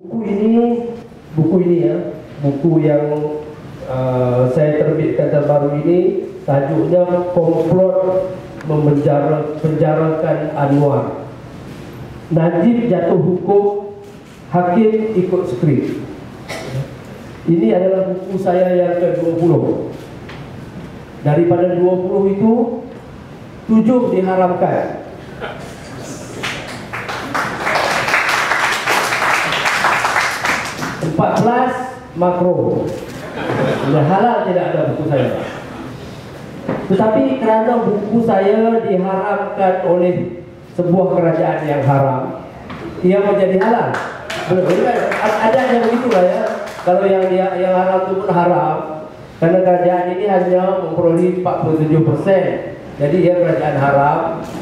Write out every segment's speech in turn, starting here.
Buku ini, buku ini ya, buku yang uh, saya terbitkan terbaru ini tajuknya komplot memenjara penjarakan Anwar. Najib jatuh hukum, hakim ikut skrip. Ini adalah buku saya yang ke-20. Daripada 20 itu, 7 diharamkan. Empat belas makro. Sudah halal tidak ada buku saya. Tetapi kerana buku saya diharamkan oleh sebuah kerajaan yang haram Ia menjadi halal. Kan ada yang begitulah ya. Kalau yang dia, yang haram itu pun haram Karena kerajaan ini hanya memperoleh 47% jadi ia kerajaan haram.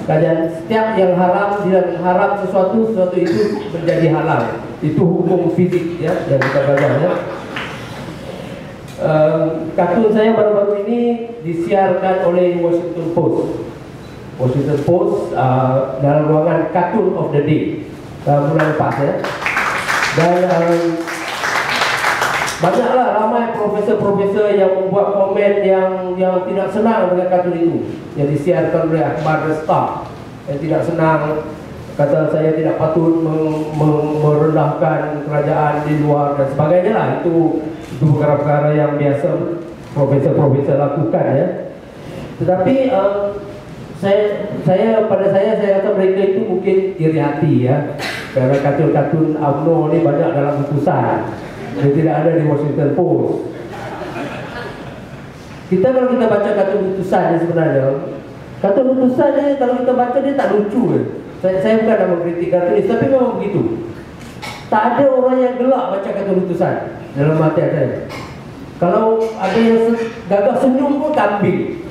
Kerajaan setiap yang haram Dia haram sesuatu Sesuatu itu menjadi halal Itu hukum fizik ya Yang kita belajar ya. Uh, Kartun saya baru-baru ini Disiarkan oleh Washington Post. Washington Post uh, Dalam ruangan Cartoon of the Day uh, Bulan lepas ya. Dan uh, Banyaklah ramai profesor-profesor yang membuat komen yang yang tidak senang dengan kartun itu Yang disiarkan oleh Akbar Resta Yang tidak senang Kata saya tidak patut merendahkan kerajaan di luar dan sebagainya lah Itu, itu perkara-perkara yang biasa profesor-profesor lakukan ya Tetapi um, saya, saya pada saya saya kata mereka itu mungkin iri hati ya Kerana kartun-kartun UMNO ni banyak dalam keputusan yang tidak ada di Washington Post. Kita kalau kita baca kata putusan ni sebenarnya, kata putusan ni kalau kita baca dia tak lucu kan. Saya, saya bukan nak mengkritik kartunis tapi memang begitu. Tak ada orang yang gelak baca kata putusan dalam hati saya. Kalau ada yang gagah senyum pun kambing.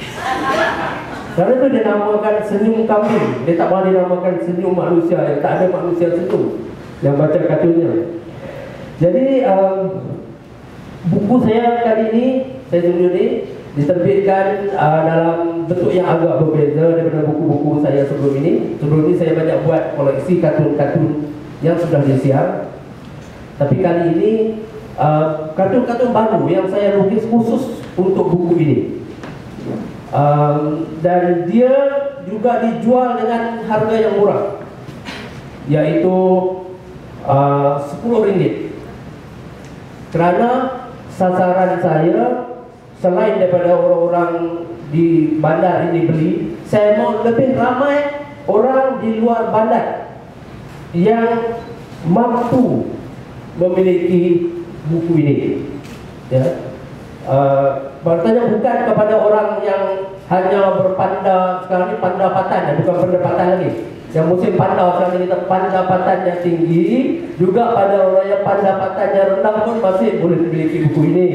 Karena itu dia namakan senyum kambing. Dia tak boleh dinamakan senyum manusia yang tak ada manusia senyum yang baca kartunnya. Jadi um, buku saya kali ini saya tunjuk ni diterbitkan uh, dalam bentuk yang agak berbeza daripada buku-buku saya sebelum ini. Sebelum ini saya banyak buat koleksi kartun-kartun yang sudah disiar. Tapi kali ini uh, kartun-kartun baru yang saya lukis khusus untuk buku ini. Um, dan dia juga dijual dengan harga yang murah, yaitu uh, RM10. Kerana sasaran saya Selain daripada orang-orang di bandar ini beli Saya mau lebih ramai orang di luar bandar Yang mampu memiliki buku ini. Ya, uh, Bertanya bukan kepada orang yang hanya berpanda Sekarang ini pandapatan, bukan pendapatan lagi. Yang musim pandau sekarang kita pendapatan yang tinggi Juga pada orang yang pendapatan yang rendah pun masih boleh memiliki buku ini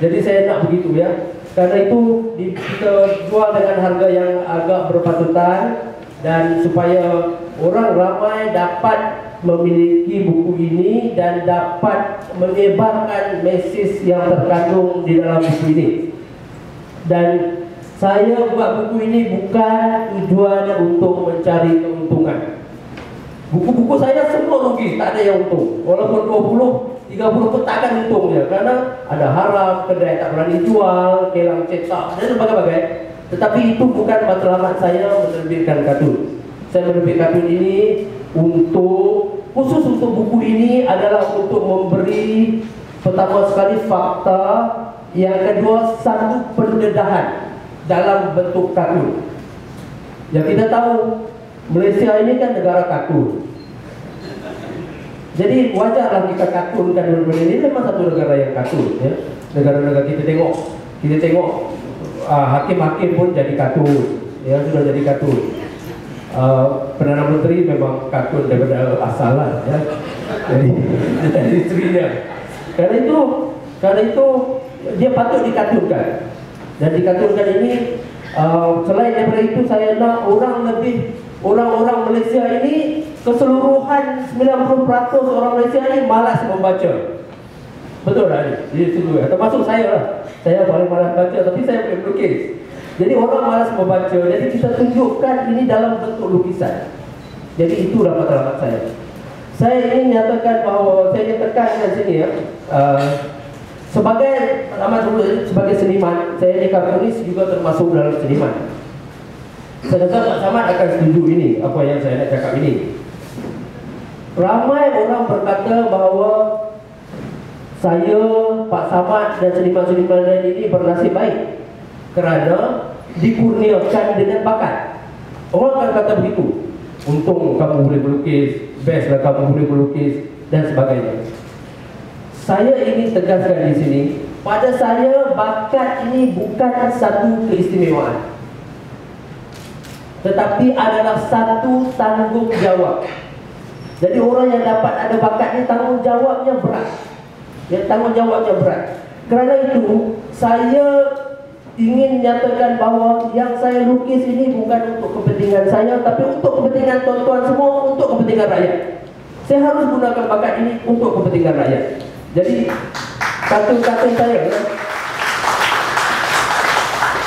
Jadi saya nak begitu ya Karena itu kita jual dengan harga yang agak berpatutan Dan supaya orang ramai dapat memiliki buku ini Dan dapat menyebarkan mesej yang terkandung di dalam buku ini Dan saya buat buku ini bukan tujuannya untuk mencari keuntungan. Buku-buku saya semua rugi, tak ada yang untung. Walaupun 20, 30 pun tak akan untungnya. Kerana ada haram, kedai tak berani jual, kelang cetak, dan sebagainya. Tetapi itu bukan matlamat saya menerbitkan kartun. Saya menerbitkan kartun ini untuk, khusus untuk buku ini adalah untuk memberi pertama sekali fakta, yang kedua satu pendedahan dalam bentuk kartun. Yang kita tahu Malaysia ini kan negara kartun. Jadi wajarlah kita kartunkan benda ini memang satu negara yang kartun ya. Negara-negara kita tengok, kita tengok uh, hakim-hakim pun jadi kartun, ya sudah jadi kartun. Uh, Perdana Menteri memang kartun daripada asalan ya. Jadi dari istrinya. Karena itu, karena itu dia patut dikartunkan. Dan dikaturkan ini uh, Selain daripada itu saya nak orang lebih Orang-orang Malaysia ini Keseluruhan 90% orang Malaysia ini malas membaca Betul tak ni? Jadi ya? Termasuk saya lah Saya paling malas baca tapi saya boleh melukis Jadi orang malas membaca Jadi kita tunjukkan ini dalam bentuk lukisan Jadi itulah matlamat saya saya ingin nyatakan bahawa saya ingin tekankan sini ya. Uh, sebagai amat dulu sebagai seniman, saya ni kartunis juga termasuk dalam seniman. Rasa Pak Samad akan setuju ini apa yang saya nak cakap ini. Ramai orang berkata bahawa saya, Pak Samad dan seniman-seniman lain ini bernasib baik kerana dikurniakan dengan bakat. Orang akan kata begitu. Untung kamu boleh melukis, best lah kamu boleh melukis dan sebagainya. Saya ingin tegaskan di sini, pada saya bakat ini bukan satu keistimewaan. Tetapi adalah satu tanggungjawab. Jadi orang yang dapat ada bakat ini tanggungjawabnya berat. Ya tanggungjawabnya berat. Kerana itu saya ingin nyatakan bahawa yang saya lukis ini bukan untuk kepentingan saya tapi untuk kepentingan tuan-tuan semua untuk kepentingan rakyat. Saya harus gunakan bakat ini untuk kepentingan rakyat. Jadi katun-katun saya ya.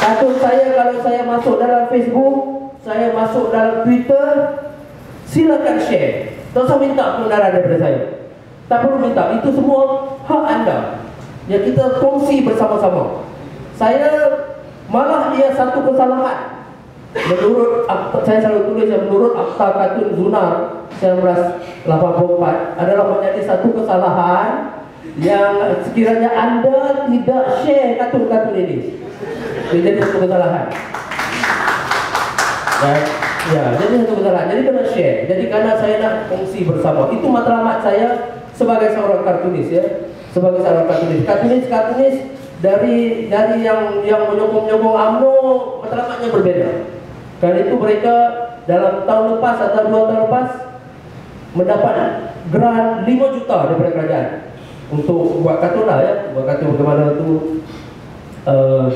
Katun saya kalau saya masuk dalam Facebook, saya masuk dalam Twitter, silakan share. Tak usah minta kebenaran daripada saya. Tak perlu minta, itu semua hak anda. Yang kita kongsi bersama-sama. Saya malah dia satu kesalahan. Menurut saya selalu tulis yang menurut Akta Katun Zunar 1984 adalah menjadi satu kesalahan yang sekiranya anda tidak share katun-katun ini. Ini jadi satu kesalahan. Ya, jadi satu kesalahan. Jadi kena share. Jadi karena saya nak kongsi bersama. Itu matlamat saya sebagai seorang kartunis ya. Sebagai seorang kartunis. Kartunis, kartunis dari dari yang yang menyokong-nyokong UMNO matlamatnya berbeda. Karena itu mereka dalam tahun lepas atau dua tahun lepas mendapat grant 5 juta daripada kerajaan untuk buat kartun lah ya, buat kartun bagaimana tu uh,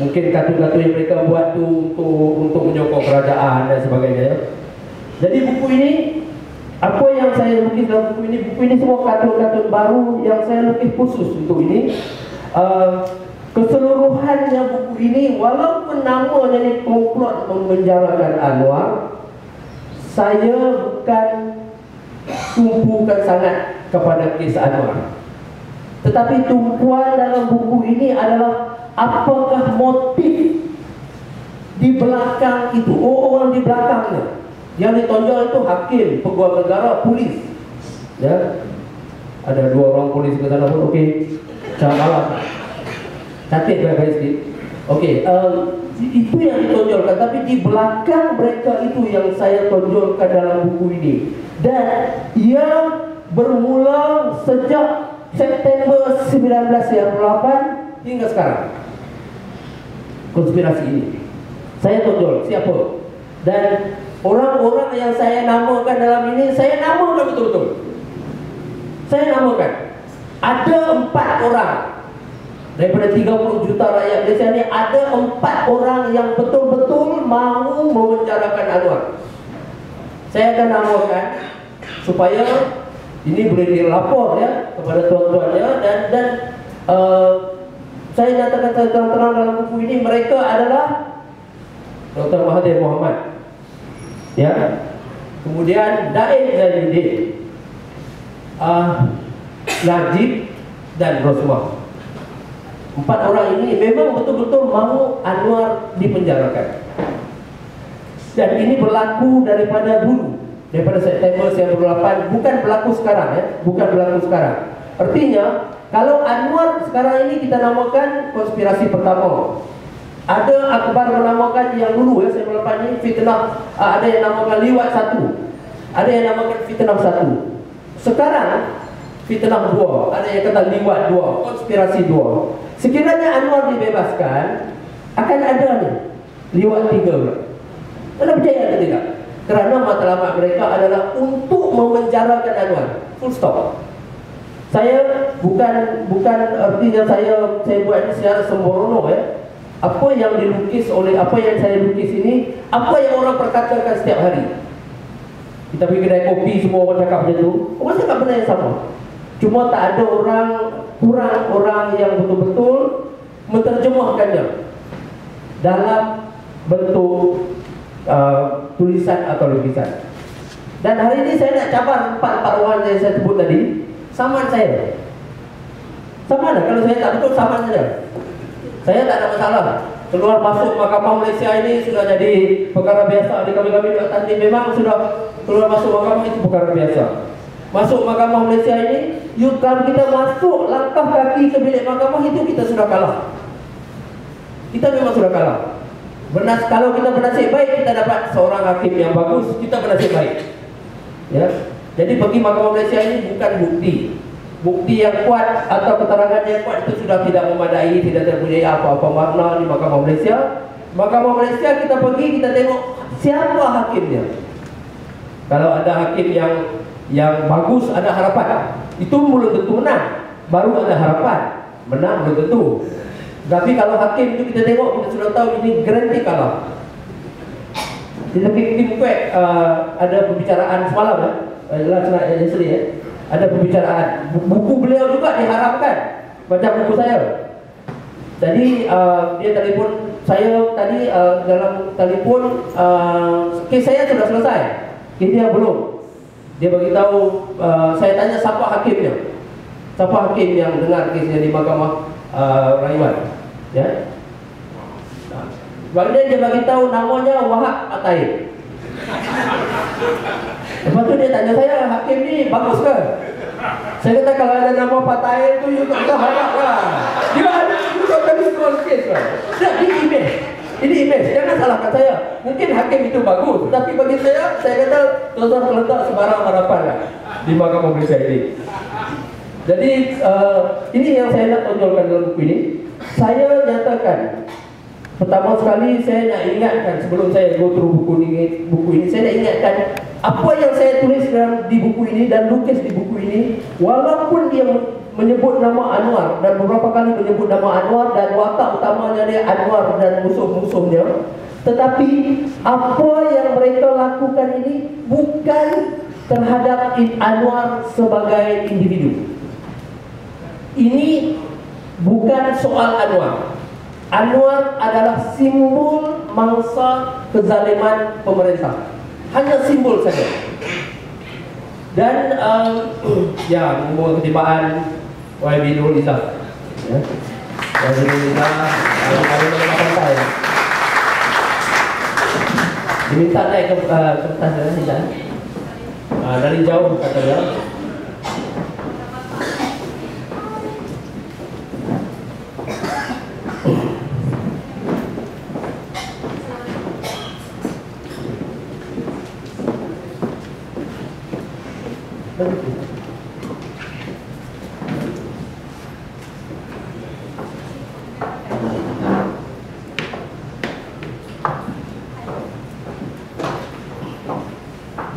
mungkin kartun-kartun yang mereka buat tu untuk untuk menyokong kerajaan dan sebagainya. Ya. Jadi buku ini apa yang saya lukis dalam buku ini, buku ini semua kartun-kartun baru yang saya lukis khusus untuk ini. Uh, keseluruhannya buku ini walaupun namanya ini komplot memenjarakan Anwar saya bukan tumpukan sangat kepada kisah Anwar. Tetapi tumpuan dalam buku ini adalah apakah motif di belakang itu? Oh, orang di belakangnya. Yang ditonjol itu hakim, pegawai negara, polis. Ya. Ada dua orang polis ke sana pun okey. Malam cantik baik-baik sikit? Okey um, itu yang ditonjolkan. Tapi di belakang mereka itu yang saya tonjolkan dalam buku ini. Dan ia bermula sejak September 1998 hingga sekarang konspirasi ini. Saya tonjol siapa? Dan orang-orang yang saya namakan dalam ini saya namakan betul-betul. Saya namakan. Ada empat orang. Daripada 30 juta rakyat Malaysia ini ada empat orang yang betul-betul mahu memenjarakan Anwar. Saya akan namakan supaya ini boleh dilapor ya kepada tuan-tuannya dan dan uh, saya nyatakan saya terang-terang dalam buku ini mereka adalah Dr. Mahathir Muhammad ya? Kemudian Daim Zainuddin uh, Najib dan Rosmah empat orang ini memang betul-betul mahu Anwar dipenjarakan. Dan ini berlaku daripada dulu daripada September 1998 bukan berlaku sekarang ya. Bukan berlaku sekarang. Artinya kalau Anwar sekarang ini kita namakan konspirasi pertama. Ada akbar menamakan yang dulu ya saya melepas ini fitnah. Ah, ada yang namakan liwat satu. Ada yang namakan fitnah satu. Sekarang fitnah dua. Ada yang kata liwat dua konspirasi dua. Sekiranya Anwar dibebaskan Akan ada ni. Liwat tiga Anda percaya atau tidak? Kerana matlamat mereka adalah Untuk memenjarakan Anwar. Full stop Saya bukan Bukan artinya saya Saya buat ini secara sembrono ya. Apa yang dilukis oleh Apa yang saya lukis ini Apa yang orang perkatakan setiap hari. Kita pergi kedai kopi Semua orang cakap macam tu. Orang cakap benda yang sama. Cuma tak ada orang kurang orang yang betul-betul menterjemahkannya dalam bentuk uh, tulisan atau lukisan. Dan hari ini saya nak cabar empat-empat orang yang saya sebut tadi Saman saya Sama ada, kalau saya tak betul saman saja Saya tak ada masalah Keluar masuk mahkamah Malaysia ini sudah jadi perkara biasa di kami-kami di Tanti memang sudah keluar masuk mahkamah itu perkara biasa. Masuk mahkamah Malaysia ini, you kalau kita masuk langkah kaki ke bilik mahkamah itu kita sudah kalah. Kita memang sudah kalah. Benar kalau kita bernasib baik kita dapat seorang hakim yang bagus, kita bernasib baik. Ya. Jadi pergi mahkamah Malaysia ini bukan bukti. Bukti yang kuat atau keterangan yang kuat itu sudah tidak memadai, tidak terpunyai apa-apa makna di mahkamah Malaysia. Mahkamah Malaysia kita pergi kita tengok siapa hakimnya. Kalau ada hakim yang yang bagus ada harapan. Itu belum tentu menang. Baru ada harapan. Menang belum tentu. Tapi kalau hakim itu kita tengok kita sudah tahu ini garanti kalah. Di tepi tim kuek uh, ada pembicaraan semalam ya. Adalah uh, yesterday ya ada pembicaraan. Buku beliau juga diharapkan baca buku saya. Jadi uh, dia telefon saya tadi uh, dalam telefon uh, kes saya sudah selesai. Kes dia belum. Dia beritahu uh, saya tanya siapa hakimnya siapa hakim yang dengar kesnya di mahkamah uh, rayuan ya? Kemudian dia bagi tahu namanya Wahab Ataib. Lepas tu dia tanya saya, hakim ni bagus ke? Saya kata kalau ada nama Fatahir tu, you tak harap lah. Dia ada, you tak tadi scroll case lah. Tak, ini image. Ini image, jangan salahkan saya. Mungkin hakim itu bagus. Tapi bagi saya, saya kata, tuan-tuan terletak sebarang harapan lah. Di mahkamah Malaysia ini. Jadi, uh, ini yang saya nak tonjolkan dalam buku ini. Saya nyatakan, Pertama sekali saya nak ingatkan sebelum saya go through buku ini, buku ini saya nak ingatkan apa yang saya tulis di buku ini dan lukis di buku ini walaupun dia menyebut nama Anwar dan beberapa kali menyebut nama Anwar dan watak utamanya dia Anwar dan musuh-musuhnya tetapi apa yang mereka lakukan ini bukan terhadap Anwar sebagai individu ini bukan soal Anwar Anwar adalah simbol mangsa kezaliman pemerintah. Hanya simbol saja. Dan um, ya, umur ketibaan YB Nurul Izzah. Ya. YB Nurul kalau ada nama pantai. Diminta naik ke uh, kertas dan uh, dari jauh kata dia.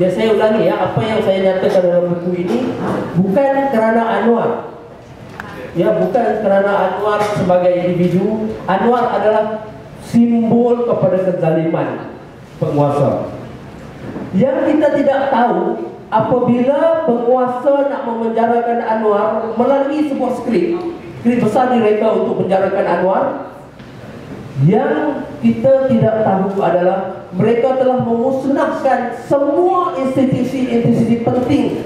Ya saya ulangi ya apa yang saya nyatakan dalam buku ini bukan kerana Anwar. Ya bukan kerana Anwar sebagai individu, Anwar adalah simbol kepada kezaliman penguasa. Yang kita tidak tahu apabila penguasa nak memenjarakan Anwar melalui sebuah skrip, skrip besar direka untuk menjarakan Anwar, yang kita tidak tahu adalah mereka telah memusnahkan semua institusi-institusi penting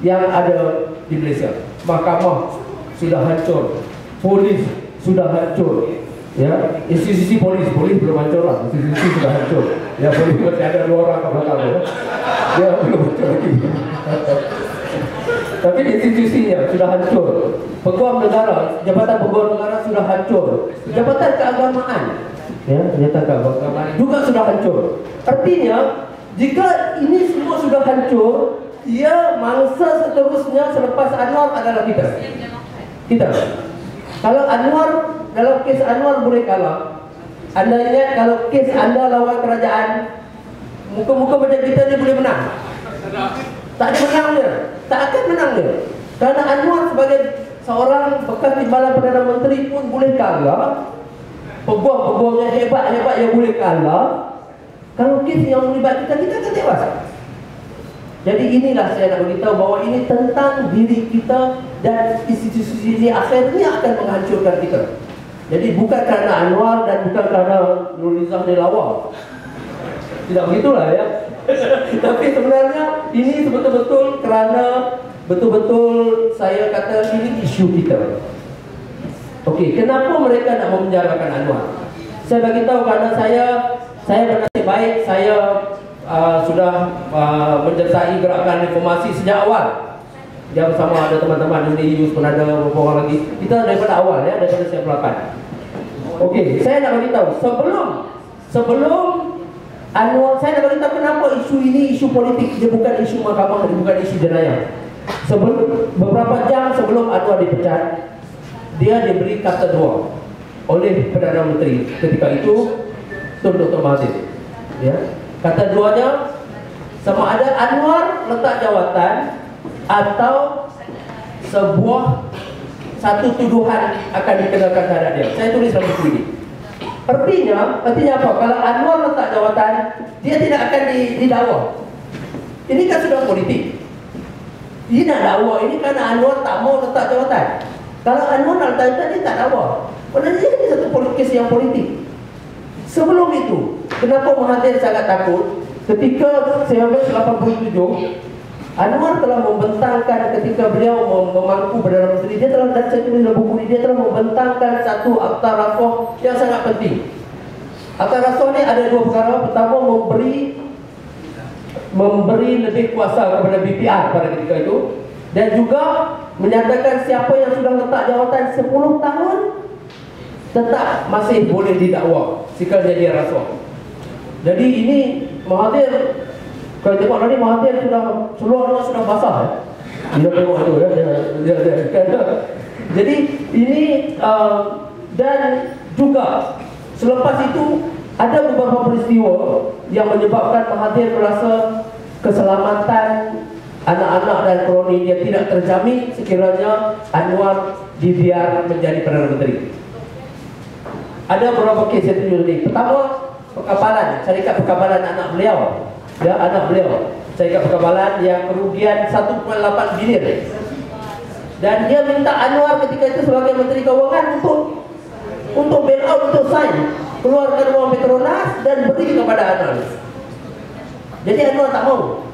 yang ada di Malaysia. Mahkamah sudah hancur, polis sudah hancur, ya institusi polis polis belum hancur lah, institusi sudah hancur. Ya polis masih ada dua orang kat belakang ya. Ya belum hancur lagi. Tapi institusinya sudah hancur. Peguam negara, jabatan peguam negara sudah hancur. Jabatan keagamaan, ya, keagamaan juga sudah hancur. Artinya, jika ini semua sudah hancur, ia mangsa seterusnya selepas Anwar adalah kita. Kita. Kalau Anwar dalam kes Anwar boleh kalah. Anda ingat kalau kes anda lawan kerajaan, muka-muka macam kita ni boleh menang. Tak ada menang dia. Tak akan menang dia. Kerana Anwar sebagai seorang bekas timbalan Perdana Menteri pun boleh kalah. Peguam-peguam yang hebat-hebat yang boleh kalah. Kalau kes yang melibat kita, kita akan tewas. Jadi inilah saya nak beritahu bahawa ini tentang diri kita dan institusi ini akhirnya akan menghancurkan kita. Jadi bukan kerana Anwar dan bukan kerana Nurizah ni lawa. Tidak begitulah ya. Tapi sebenarnya ini betul-betul kerana betul-betul saya kata ini isu kita. Okey, kenapa mereka nak memenjarakan Anwar? Saya bagi tahu kerana saya saya bernasib baik saya uh, sudah uh, menyertai gerakan reformasi sejak awal. Dia bersama ada teman-teman di Yus pun ada beberapa orang lagi. Kita daripada awal ya, daripada saya pelakan. Okey, saya nak bagi tahu sebelum sebelum Anwar saya nak bagi tahu kenapa isu ini isu politik dia bukan isu mahkamah dia bukan isu jenayah. Sebelum beberapa jam sebelum Anwar dipecat dia diberi kata dua oleh Perdana Menteri ketika itu Tun Dr. Mahathir. Ya. Kata duanya sama ada Anwar letak jawatan atau sebuah satu tuduhan akan dikenakan terhadap dia. Saya tulis dalam buku ini. Artinya, artinya apa? Kalau Anwar letak jawatan, dia tidak akan didakwa. Ini kan sudah politik. Dia nak dakwa ini kerana Anwar tak mau letak jawatan. Kalau Anwar jawatan, dia tak dakwa. Padahal ini satu kes yang politik. Sebelum itu, kenapa Mahathir sangat takut? Ketika 1987, Anwar telah membentangkan ketika beliau memangku Perdana Menteri dia telah dan dalam buku ini dia telah membentangkan satu akta rasuah yang sangat penting. Akta rasuah ni ada dua perkara. Pertama memberi memberi lebih kuasa kepada BPR pada ketika itu dan juga menyatakan siapa yang sudah letak jawatan 10 tahun tetap masih boleh didakwa sekiranya dia rasuah. Jadi ini Mahathir kalau tengok tadi Mahathir sudah seluar sudah basah ya. Kita tengok itu ya. Dia, dia, dia, dia. Jadi ini uh, dan juga selepas itu ada beberapa peristiwa yang menyebabkan Mahathir merasa keselamatan anak-anak dan kroni dia tidak terjamin sekiranya Anwar dibiar menjadi Perdana Menteri. Ada beberapa kes yang tunjuk ini. Pertama, pekapalan, syarikat pekapalan anak beliau. Ya anak beliau. Saya kat perkabalan yang kerugian 1.8 bilion. Dan dia minta Anwar ketika itu sebagai Menteri Keuangan untuk untuk bail out untuk sign. Keluarkan uang Petronas dan beri kepada Anwar. Jadi Anwar tak mau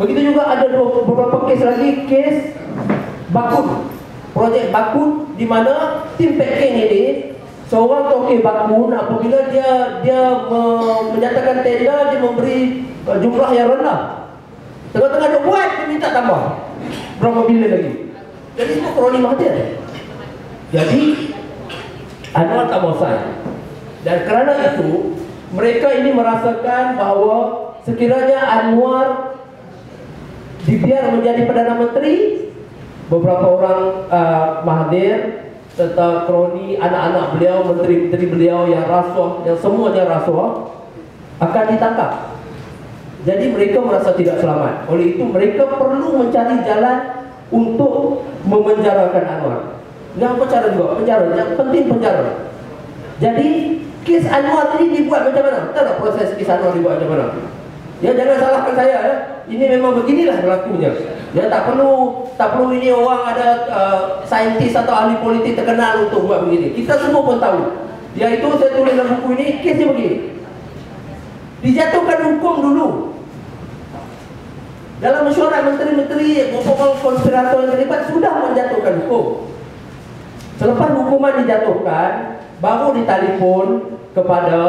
begitu juga ada beberapa kes lagi kes Bakun projek Bakun di mana tim packing ini seorang toke Bakun apabila dia dia menyatakan tender dia memberi uh, jumlah yang rendah. Tengah-tengah dia buat, dia minta tambah. Berapa bilion lagi? Jadi semua kroni Mahathir. Jadi, Anwar tak sign. Dan kerana itu, mereka ini merasakan bahawa sekiranya Anwar dibiar menjadi Perdana Menteri, beberapa orang uh, Mahathir serta kroni anak-anak beliau, menteri-menteri beliau yang rasuah, yang semuanya rasuah akan ditangkap. Jadi mereka merasa tidak selamat. Oleh itu mereka perlu mencari jalan untuk memenjarakan Anwar. Yang cara juga? Penjara. Yang penting penjara. Jadi kes Anwar ini dibuat macam mana? Tahu tak proses kes Anwar dibuat macam mana? Ya jangan salahkan saya ya. Ini memang beginilah berlakunya. Ya tak perlu tak perlu ini orang ada uh, saintis atau ahli politik terkenal untuk buat begini. Kita semua pun tahu. Ya itu saya tulis dalam buku ini kesnya begini. Dijatuhkan hukum dulu dalam mesyuarat menteri-menteri Beberapa konspirator yang terlibat Sudah menjatuhkan hukum Selepas hukuman dijatuhkan Baru ditelepon kepada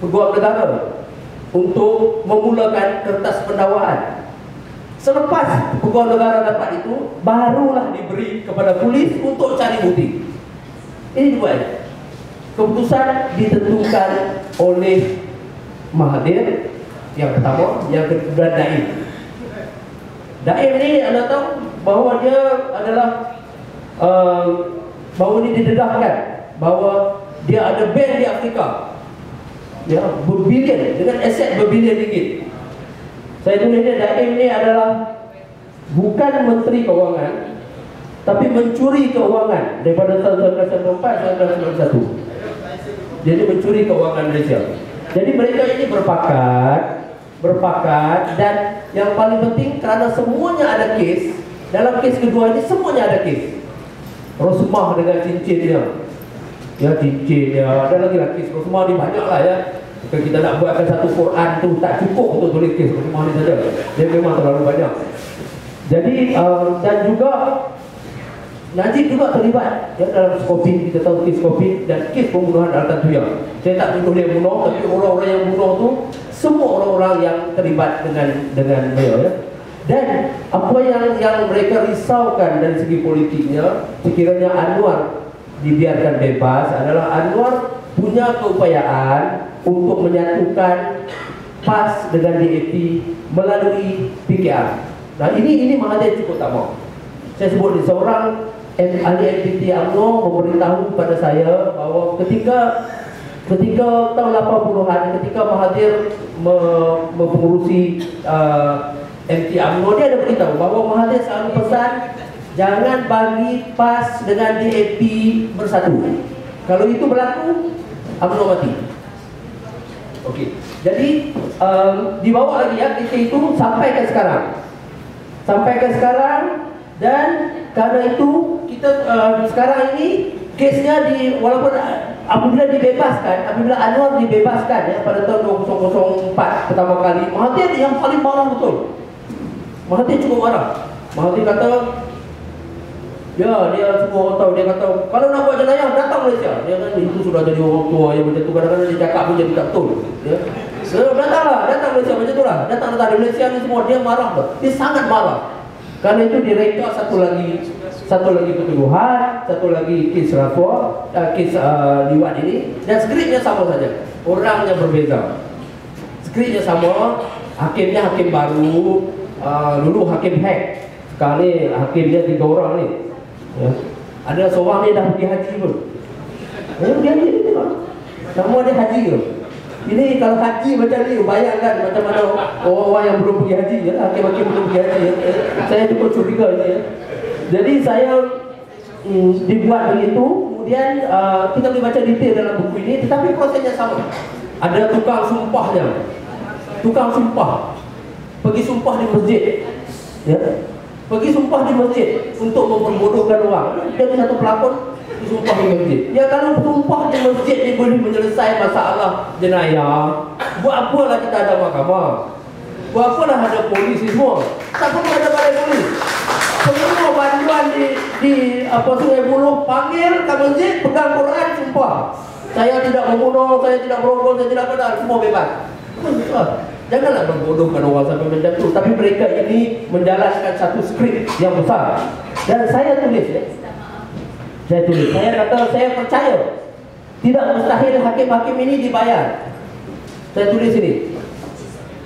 Peguam negara Untuk memulakan kertas pendakwaan Selepas Peguam negara dapat itu Barulah diberi kepada polis Untuk cari bukti. Ini dibuat Keputusan ditentukan oleh Mahathir Yang pertama Yang kedua Daim. Daim ni anda tahu bahawa dia adalah uh, bahawa ini didedahkan bahawa dia ada bank di Afrika ya berbilion dengan aset berbilion ringgit. Saya tulis dia Daim ni adalah bukan menteri keuangan tapi mencuri keuangan daripada tahun 1994 1991 jadi mencuri keuangan Malaysia. Jadi mereka ini berpakat berpakat dan yang paling penting kerana semuanya ada kes dalam kes kedua ini semuanya ada kes. Rosmah dengan cincin dia ya cincin dia ada lagi lah kes Rosmah ni banyak lah ya Kalau kita nak buatkan satu Quran tu tak cukup untuk tulis kes Cuma ni saja Dia memang terlalu banyak Jadi uh, dan juga Najib juga terlibat ya, dalam skopi, kita tahu kes skopi dan kes pembunuhan Al-Tantuya. Saya tak tuduh dia bunuh, tapi orang-orang yang bunuh tu semua orang-orang yang terlibat dengan dengan dia. Ya. Dan apa yang yang mereka risaukan dari segi politiknya, sekiranya Anwar dibiarkan bebas adalah Anwar punya keupayaan untuk menyatukan PAS dengan DAP melalui PKR. Nah ini ini Mahathir cukup tak mau. Saya sebut di seorang ahli MPT UMNO memberitahu kepada saya bahawa ketika ketika tahun 80-an ketika Mahathir me, mempengurusi uh, MT UMNO dia ada beritahu bahawa Mahathir selalu pesan jangan bagi PAS dengan DAP bersatu kalau itu berlaku UMNO mati Okey. Jadi um, dibawa lagi ya kita itu sampai ke sekarang. Sampai ke sekarang dan karena itu kita uh, sekarang ini kesnya di walaupun uh, apabila dibebaskan apabila Anwar dibebaskan ya pada tahun 2004 pertama kali Mahathir yang paling marah betul Mahathir cukup marah Mahathir kata Ya, dia semua orang tahu dia kata kalau nak buat jenayah datang Malaysia. Dia kan itu sudah jadi orang tua yang macam tu kadang-kadang dia cakap pun jadi tak betul. Ya. So, datanglah, datang Malaysia macam itulah. Datang datang di Malaysia ni semua dia marah tu. Dia sangat marah. Karena itu direka satu lagi satu lagi ketuduhan, satu lagi kes rasuah, uh, kes uh, liwat ini dan skripnya sama saja. Orangnya berbeza. Skripnya sama, hakimnya hakim baru, uh, dulu hakim hack. Sekali hakimnya tiga orang ni. Ya. Ada seorang ni dah pergi haji pun. Ya, dia haji ni tengok. Semua dia haji ke? Ini kalau haji macam ni, bayangkan macam mana orang-orang yang belum pergi haji, ya, hakim-hakim belum pergi haji. Ya. Saya cukup curiga ini. Ya. Jadi saya mm, dibuat begitu, kemudian uh, kita boleh baca detail dalam buku ini, tetapi prosesnya sama. Ada tukang sumpahnya. Tukang sumpah. Pergi sumpah di masjid. Ya. Pergi sumpah di masjid untuk memperbodohkan orang. Jadi satu pelakon sumpah di masjid. Ya kalau sumpah di masjid ni boleh menyelesaikan masalah jenayah, buat apalah kita ada mahkamah? Buat apalah ada polis semua? Tak perlu ada balai polis. Semua bantuan di di apa sungai bunuh panggil ke masjid pegang Quran sumpah. Saya tidak membunuh, saya tidak merogol, saya tidak benar, semua bebas. Janganlah membodohkan orang sampai macam tu. Tapi mereka ini menjalankan satu skrip yang besar. Dan saya tulis ya, saya tulis, saya kata saya percaya. Tidak mustahil hakim-hakim ini dibayar. Saya tulis ini.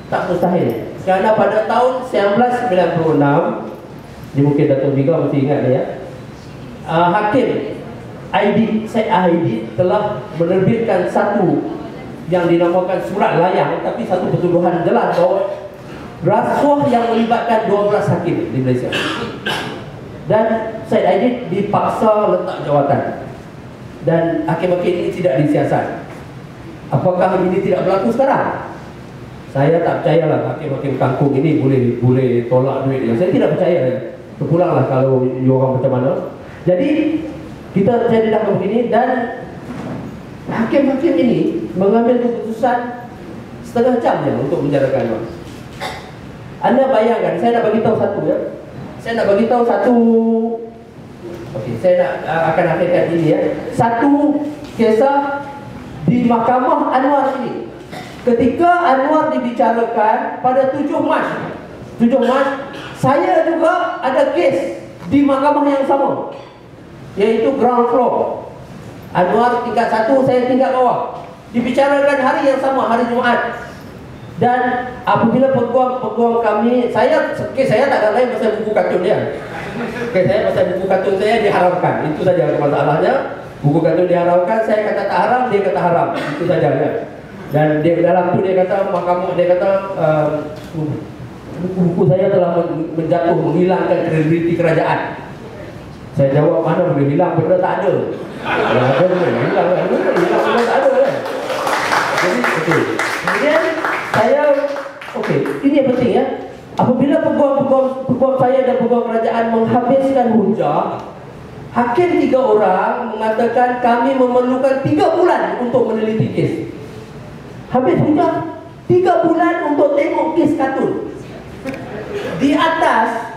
Tak mustahil. Kerana pada tahun 1996 Ini mungkin Datuk Biga masih ingat ya uh, Hakim ID, ID telah menerbitkan satu yang dinamakan surat layang tapi satu pertuduhan jelas bahawa rasuah yang melibatkan 12 hakim di Malaysia. Dan Syed Aidit dipaksa letak jawatan. Dan hakim-hakim ini tidak disiasat. Apakah ini tidak berlaku sekarang? Saya tak percayalah hakim-hakim kangkung ini boleh boleh tolak duit dia. Saya tidak percaya. Terpulanglah kalau you orang macam mana. Jadi kita saya dah begini dan hakim-hakim ini mengambil keputusan setengah jam je untuk menjarakan anda bayangkan saya nak bagi tahu satu ya. Saya nak bagi tahu satu. Okey saya nak uh, akan akhirkan ini ya. Satu kisah di mahkamah Anwar ini ketika Anwar dibicarakan pada 7 Mac. 7 Mac saya juga ada kes di mahkamah yang sama iaitu ground floor Anwar tingkat satu saya tingkat bawah dibicarakan hari yang sama hari Jumaat dan apabila peguam-peguam kami, saya okay, saya tak ada lain pasal buku kartun dia. Okay, saya pasal buku kartun saya diharamkan. Itu saja masalahnya. Buku kartun diharamkan, saya kata tak haram, dia kata haram. Itu saja ya. Dan dia dalam tu dia kata mahkamah dia kata buku-buku uh, saya telah menjatuh menghilangkan kredibiliti kerajaan. Saya jawab mana boleh hilang benda tak ada. Ya, ada boleh hilang, hilang benda tak ada kan. Jadi, okay. Kemudian, saya okey ini yang penting ya apabila peguam-peguam peguam saya dan peguam kerajaan menghabiskan hujah hakim tiga orang mengatakan kami memerlukan tiga bulan untuk meneliti kes Habis hujan Tiga bulan untuk tengok kes kartun Di atas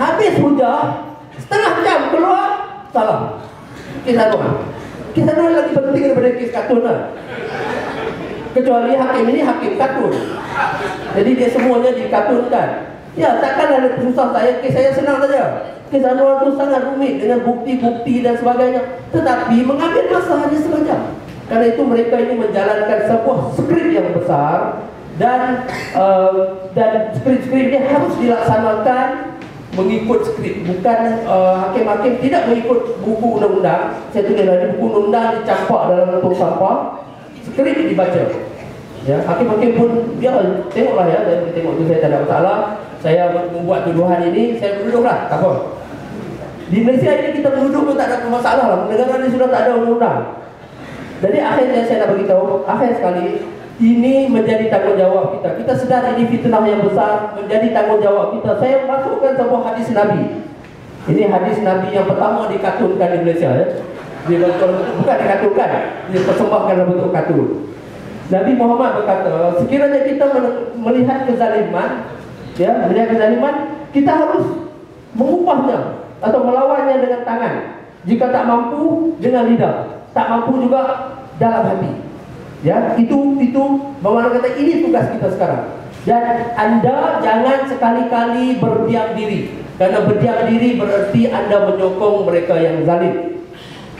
Habis hujan Setengah jam keluar Salam. Kes anuan Kes anuan lagi penting daripada kes kartun lah Kecuali hakim ini hakim kartun Jadi dia semuanya dikartunkan Ya takkan ada susah saya Kes saya senang saja. Kes anuan itu sangat rumit Dengan bukti-bukti dan sebagainya. Tetapi mengambil masa hanya jam karena itu mereka ini menjalankan sebuah skrip yang besar dan uh, dan skrip-skrip ini harus dilaksanakan mengikut skrip. Bukan uh, hakim-hakim tidak mengikut buku undang-undang. Saya tulis lagi buku undang-undang dicampak dalam kantong sampah. Skrip dibaca. Ya hakim-hakim pun dia tengoklah ya. Saya tengok itu saya tak ada masalah. Saya membuat tuduhan ini saya duduklah tak apa. Di Malaysia ini kita duduk pun tak ada masalah lah. Negara ini sudah tak ada undang-undang. Jadi akhirnya saya nak beritahu, akhir sekali ini menjadi tanggungjawab kita. Kita sedar ini fitnah yang besar menjadi tanggungjawab kita. Saya masukkan sebuah hadis Nabi. Ini hadis Nabi yang pertama dikatunkan di Malaysia ya. Dia betul, bukan dikatunkan, dia persembahkan dalam bentuk katun. Nabi Muhammad berkata, sekiranya kita melihat kezaliman, ya, melihat kezaliman, kita harus mengubahnya atau melawannya dengan tangan. Jika tak mampu, dengan lidah tak mampu juga dalam hati. Ya, itu itu bagaimana kata ini tugas kita sekarang. Dan anda jangan sekali-kali berdiam diri. Karena berdiam diri berarti anda menyokong mereka yang zalim.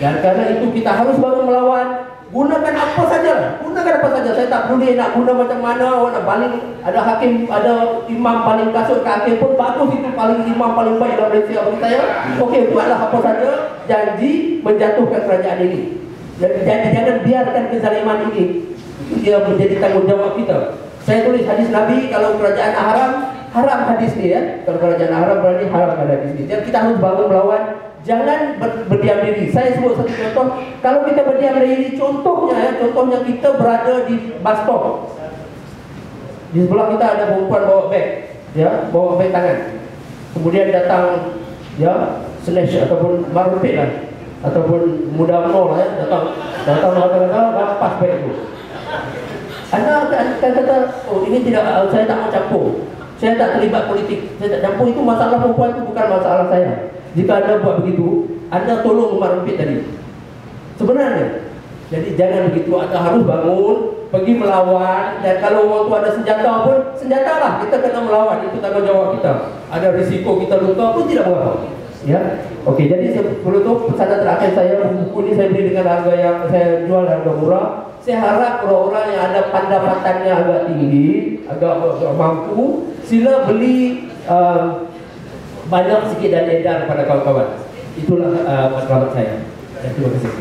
Dan karena itu kita harus baru melawan. Gunakan apa saja. Gunakan apa saja. Saya tak boleh nak guna macam mana. Orang nak paling Ada hakim Ada imam paling kasut ke hakim pun Bagus itu paling imam paling baik dalam Malaysia saya Okey buatlah apa saja. Janji menjatuhkan kerajaan ini jadi jangan, jangan biarkan kezaliman ini dia menjadi tanggungjawab kita. Saya tulis hadis Nabi kalau kerajaan haram haram hadis ni ya. Kalau kerajaan haram berarti haram hadis ni. Jadi kita harus bangun melawan jangan ber, berdiam diri. Saya sebut satu contoh. Kalau kita berdiam diri contohnya ya, contohnya kita berada di bus stop. Di sebelah kita ada perempuan bawa beg, ya, bawa beg tangan. Kemudian datang ya, snatch ataupun marupit lah ataupun muda lah ya datang datang kata-kata rampas baik itu anda akan kata oh ini tidak saya tak mau campur. Saya tak terlibat politik. Saya tak campur. Itu masalah perempuan itu bukan masalah saya. Jika anda buat begitu anda tolong Umar Rempit tadi. Sebenarnya jadi jangan begitu. Anda harus bangun pergi melawan dan kalau orang tu ada senjata pun senjata lah kita kena melawan. Itu tanggungjawab kita. Ada risiko kita luka pun tidak mengapa Ya, oke. Jadi sebelum itu pesanan terakhir saya buku ini saya beli dengan harga yang saya jual harga murah. Saya harap orang-orang yang ada pendapatannya agak tinggi, agak, mampu, sila beli uh, banyak sikit dan edar pada kawan-kawan. Itulah uh, saya. Terima kasih.